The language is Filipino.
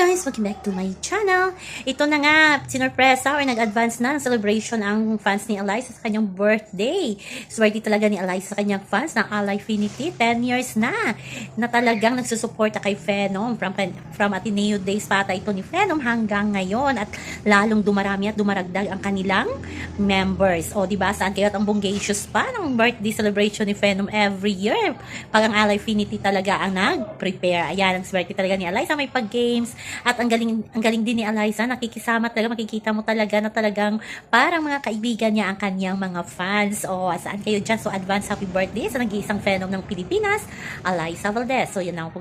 guys! Welcome back to my channel. Ito na nga, sinurpresa or nag-advance na ng celebration ang fans ni Eliza sa kanyang birthday. Swerte talaga ni Eliza sa kanyang fans ng Ally Finity. 10 years na na talagang nagsusuporta kay Phenom from, from Ateneo Days pata ito ni Phenom hanggang ngayon at lalong dumarami at dumaragdag ang kanilang members. O, di ba Saan kayo at ang bonggacious pa ng birthday celebration ni Phenom every year. Pag ang Ally Finity talaga ang nag-prepare. Ayan, ang swerte talaga ni Eliza. May pag-games. At ang galing, ang galing din ni Eliza. Nakikisama talaga. Makikita mo talaga na talagang parang mga kaibigan niya ang kanyang mga fans. O, saan kayo dyan? So, advance happy birthday sa nag-iisang Phenom ng Pilipinas, Eliza Valdez. So, yun lang po.